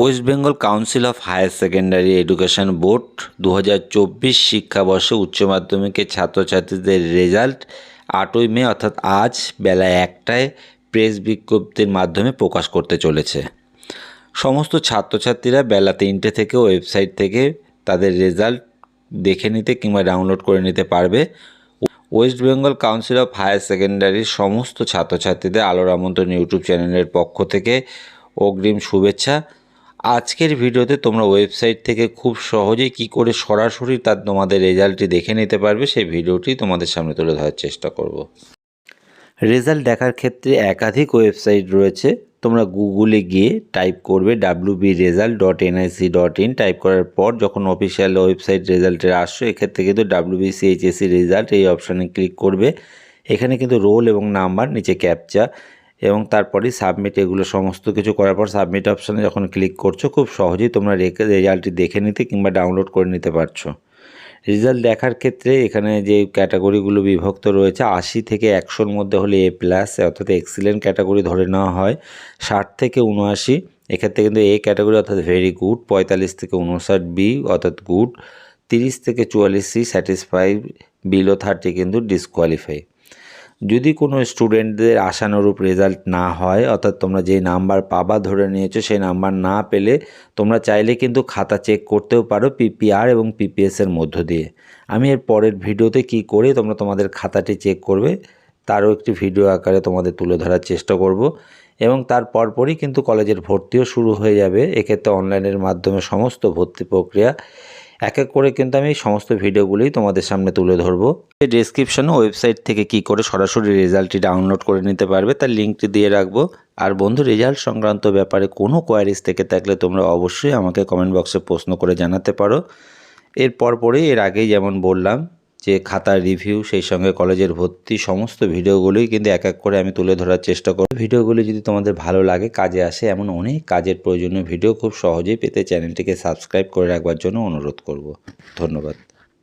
West Bengal Council of Higher Secondary Education board দু হাজার চব্বিশ শিক্ষাবর্ষে উচ্চ মাধ্যমিকের ছাত্রছাত্রীদের রেজাল্ট আটই মে, অর্থাৎ আজ বেলা একটায় প্রেস বিজ্ঞপ্তির মাধ্যমে প্রকাশ করতে চলেছে। সমস্ত ছাত্রছাত্রীরা বেলা তিনটে থেকে ওয়েবসাইট থেকে তাদের রেজাল্ট দেখে নিতে কিংবা ডাউনলোড করে নিতে পারবে। West Bengal Council of Higher সেকেন্ডারির সমস্ত ছাত্রছাত্রীদের আলোর আমন্ত্রণ ইউটিউব চ্যানেলের পক্ষ থেকে অগ্রিম শুভেচ্ছা। আজকের ভিডিওতে তোমরা ওয়েবসাইট থেকে খুব সহজেই কি করে সরাসরি তার তোমাদের রেজাল্টটি দেখে নিতে পারবে, সেই ভিডিওটি তোমাদের সামনে তুলে ধরার চেষ্টা করব। রেজাল্ট দেখার ক্ষেত্রে একাধিক ওয়েবসাইট রয়েছে। তোমরা গুগলে গিয়ে টাইপ করবে W B result dot dot in type করার পর যখন অফিসিয়াল ওয়েবসাইট রেজাল্টের আসছো, এক্ষেত্রে কিন্তু ডাব্লিউ বি রেজাল্ট এই অপশানে ক্লিক করবে। এখানে কিন্তু রোল এবং নাম্বার নিচে ক্যাপচা এবং তারপরেই সাবমিট এগুলো সমস্ত কিছু করার পর সাবমিট অপশানে যখন ক্লিক করছ, খুব সহজেই তোমরা রেখে, রেজাল্টটি দেখে নিতে কিংবা ডাউনলোড করে নিতে পারছ। রেজাল্ট দেখার ক্ষেত্রে এখানে যে ক্যাটাগরিগুলো বিভক্ত রয়েছে, আশি থেকে একশোর মধ্যে হলে এ প্লাস অর্থাৎ এক্সিলেন্ট ক্যাটাগরি ধরে নেওয়া হয়। ষাট থেকে উনআশি, এক্ষেত্রে কিন্তু এ ক্যাটাগরি অর্থাৎ ভেরি গুড পঁয়তাল্লিশ থেকে উনষাট বি অর্থাৎ গুড তিরিশ থেকে চুয়াল্লিশ সি স্যাটিসফাই বিলো থার্টি কিন্তু ডিসকোয়ালিফাই যদি কোনো স্টুডেন্টদের আশানুরূপ রেজাল্ট না হয়, অর্থাৎ তোমরা যে নাম্বার পাবা ধরে নিয়েছো, সেই নাম্বার না পেলে তোমরা চাইলে কিন্তু খাতা চেক করতেও পারো পিপিআর এবং পিপিএসের মধ্য দিয়ে। আমি এর পরের ভিডিওতে কি করে তোমরা তোমাদের খাতাটি চেক করবে, তারও একটি ভিডিও আকারে তোমাদের তুলে ধরার চেষ্টা করব এবং তার পরপরই কিন্তু কলেজের ভর্তিও শুরু হয়ে যাবে। এক্ষেত্রে অনলাইনের মাধ্যমে সমস্ত ভর্তি প্রক্রিয়া এক এক করে কিন্তু আমি সমস্ত ভিডিওগুলোই তোমাদের সামনে তুলে ধরবো। এই ডিসক্রিপশানে ওয়েবসাইট থেকে কি করে সরাসরি রেজাল্টটি ডাউনলোড করে নিতে পারবে তার লিঙ্কটি দিয়ে রাখব। আর বন্ধু, রেজাল্ট সংক্রান্ত ব্যাপারে কোনো কোয়ারিজ থেকে থাকলে তোমরা অবশ্যই আমাকে কমেন্ট বক্সে প্রশ্ন করে জানাতে পারো। এরপর পরেই এর আগেই যেমন বললাম যে খাতার রিভিউ সেই সঙ্গে কলেজের ভর্তি সমস্ত ভিডিওগুলোই কিন্তু এক এক করে আমি তুলে ধরার চেষ্টা করব। ভিডিওগুলি যদি তোমাদের ভালো লাগে, কাজে আসে এমন অনেক কাজের প্রয়োজনীয় ভিডিও খুব সহজেই পেতে চ্যানেলটিকে সাবস্ক্রাইব করে রাখবার জন্য অনুরোধ করব। ধন্যবাদ।